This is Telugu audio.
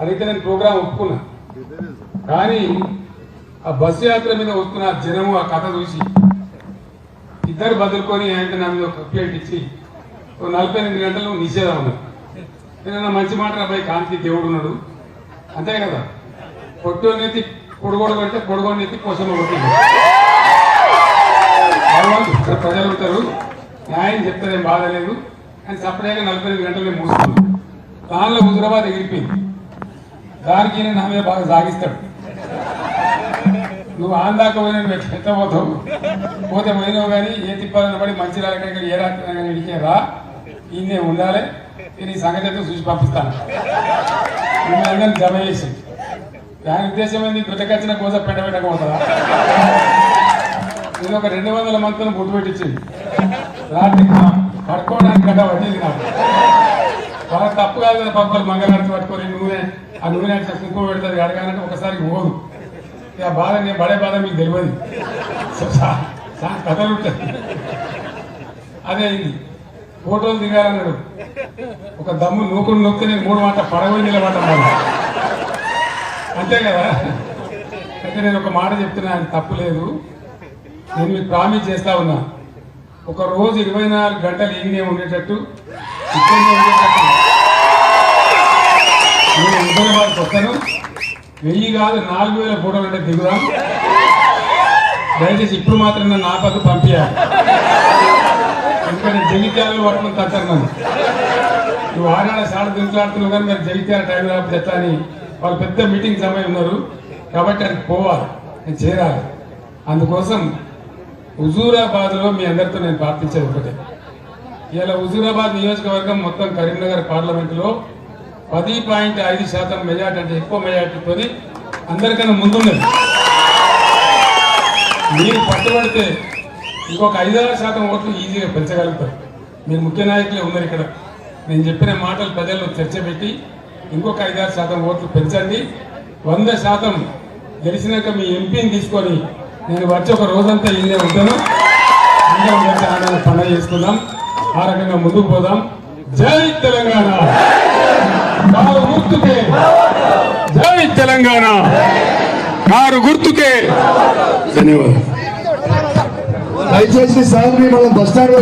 అదైతే నేను ప్రోగ్రాం ఒప్పుకున్నా. కానీ ఆ బస్సు యాత్ర మీద వస్తున్న జనము ఆ కథ చూసి ఇద్దరు బదులుకొని ఆయన నా మీద ఒక కంప్లైంట్ ఇచ్చి ఓ నలభై ఎనిమిది గంటలు నిషేధం ఉన్నారు నేను మంచి మాట అబ్బాయి కాంతి దేవుడు ఉన్నాడు. అంతే కదా? పొట్టు నెత్తి పొడుగోడు పెడితే పొడుగోడు నెత్తి కోసం ఇక్కడ ప్రజలు ఉంటారు. న్యాయం చెప్తారేం బాధ లేదు. అని సపరేట్గా నలభై ఎనిమిది గంటలు మూసుకున్నాను దానిలో హుజరాబాద్ ఎగిరిపోయింది. దానికి నేను నా బాగా సాగిస్తాడు. నువ్వు ఆందాక పోయిన నువ్వు ఎట్లా పోతావు పోతే పోయినావు కానీ ఏ తిప్పాలని పడి మంచి రాలక్కడ ఏ రాత్రి ఇడికే రా. ఈయనే ఉండాలి. నేను ఈ సంగతి అయితే చూసి పంపిస్తాను. మిమ్మల్ని జమ చేసి. దాని ఉద్దేశం ఏంది? కృతకచ్చిన కోసం పెండ పెట్టకపోతుందా నేను ఒక రెండు వందల మంత్రులు గుర్తుపెట్టించింది. రాత్రి పడుకోవడానికి గడ్డ వడ్డీలు నాకు. వాళ్ళకి తప్పు కాదు కదా పక్కలు మంగళారతి పట్టుకొని నూనె ఆ నూనె అంటే కుంకుమ పెడతారు అడగాలంటే ఒకసారి పోదు. ఆ బాధ నేను పడే బాధ మీకు తెలియదు. కథలు అదే అయింది ఫోటోలు దిగాలన్నాడు. ఒక దమ్ము నూకుడు నొక్కి నేను మూడు మాట పడగొని నిలబడ్డాను అంతే కదా? అయితే నేను ఒక మాట చెప్తున్నా ఆయన తప్పు లేదు. నేను మీకు ప్రామిస్ చేస్తా ఉన్నా. ఒక రోజు ఇరవై నాలుగు గంటలు ఈయనే ఉండేటట్టు ఇక్కడనే ఉండేటట్టు నేను హైదరాబాద్కి వస్తాను. వెయ్యి కాదు నాలుగు వేల ఫోటోలు అంటే దిగుదాం? దయచేసి ఇప్పుడు మాత్రం నన్ను ఆపకు పంపించాలి ఎందుకంటే జగిత్యాలలో పట్టుకుని తట్టారు నన్ను. నువ్వు ఆడాడ సాడ దింట్లాడుతున్నావు కానీ మీరు జగిత్యాల టైం రాకపోతే ఎట్లా అని వాళ్ళు పెద్ద మీటింగ్ సమయం ఉన్నారు. కాబట్టి అది పోవాలి. నేను చేరాలి. అందుకోసం హుజూరాబాద్లో మీ అందరితో నేను ప్రార్థించేది ఒకటే. ఇలా హుజూరాబాద్ నియోజకవర్గం మొత్తం కరీంనగర్ పార్లమెంటులో పది పాయింట్ ఐదు శాతం మెజార్టీ అంటే ఎక్కువ మెజార్టీతో అందరికన్నా ముందున్నది. మీరు పట్టుబడితే ఇంకొక ఐదారు శాతం ఓట్లు ఈజీగా పెంచగలుగుతారు. మీరు ముఖ్య నాయకులే ఉన్నారు ఇక్కడ. నేను చెప్పిన మాటలు ప్రజల్లో చర్చ పెట్టి ఇంకొక ఐదారు శాతం ఓట్లు పెంచండి. వంద శాతం గెలిచినాక మీ ఎంపీని తీసుకొని నేను వచ్చి ఒక రోజంతా ఇల్లే ఉంటాను. అందరం కలిసి ఆనంద పండుగ చేసుకుందాం. ఆ రకంగా ముందుకు పోదాం. జై తెలంగాణ కారు గుర్తుకే జై తెలంగాణ. కారు గుర్తుకే. ధన్యవాదాలు. దయచేసి సార్ మనం బస్ స్టాండ్